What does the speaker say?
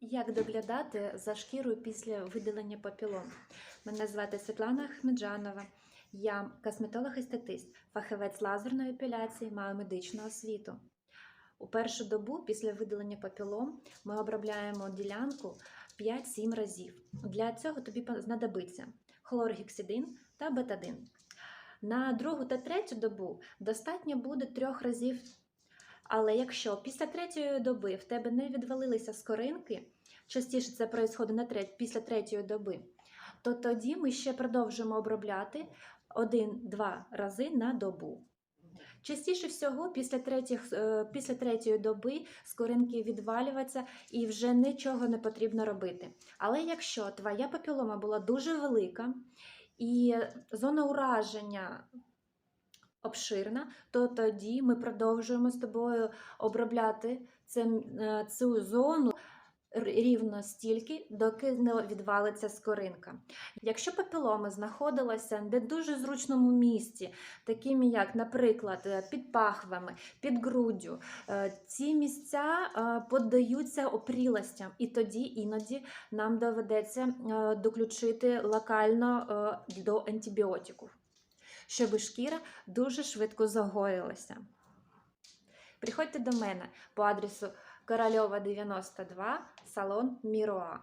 Як доглядати за шкірою після видалення папілом? Мене звати Світлана Ахмеджанова. Я косметолог-естетист, фахівець лазерної епіляції, маю медичну освіту. У першу добу після видалення папілом ми обробляємо ділянку 5-7 разів. Для цього тобі знадобиться хлоргексидин та бетадин. На другу та третю добу достатньо буде трьох разів. Але якщо після третьої доби в тебе не відвалилися скоринки, частіше це відбувається на після третьої доби, то тоді ми ще продовжуємо обробляти один-два рази на добу. Частіше всього, після, третіх, е, після третьої доби скоринки відвалюються і вже нічого не потрібно робити. Але якщо твоя папілома була дуже велика і зона ураження обширна, то тоді ми продовжуємо з тобою обробляти е, цю зону рівно стільки, доки не відвалиться скоринка. Якщо папілома знаходилася не дуже зручному місці, такими як, наприклад, е, під пахвами, під груддю, е, ці місця поддаються опрілостям, і тоді іноді нам доведеться доключити локально до антибіотиків щоб шкіра дуже швидко загоїлася. Приходьте до мене по адресу Корольова 92, салон Міроа.